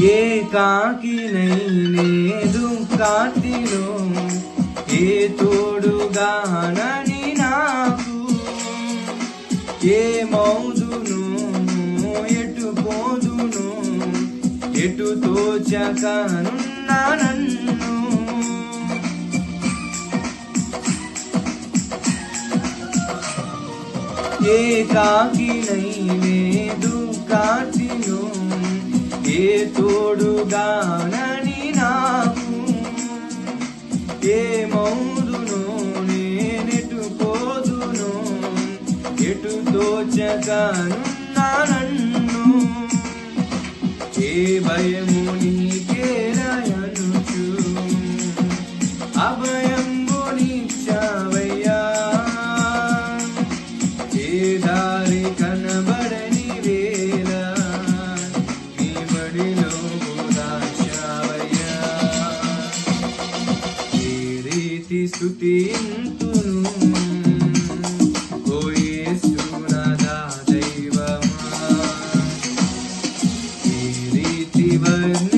ఏకాకినై దుఃఖాతిలో ఏ తోడుగానని నాకు? ఏ మౌదును ఎటు పోదును ఎటు తోచకనున్నా నన్ను? ఏకాకినై దుఃఖాతిలో ఏ తోడుగానని నాకు? ఏ మౌదును నేనెటు పోదును ఎటు తోచగానున్నా నన్ను? ఏ భయము నీకే నీకేరయనుచు అభయంబు నీచావయ్యా? ఏ దారి బడిలో దాచావయ్యా ఈ రీతి స్థుతింతును ఓ యేసునాదా దైవమా. ఈ రీతి వర్ణ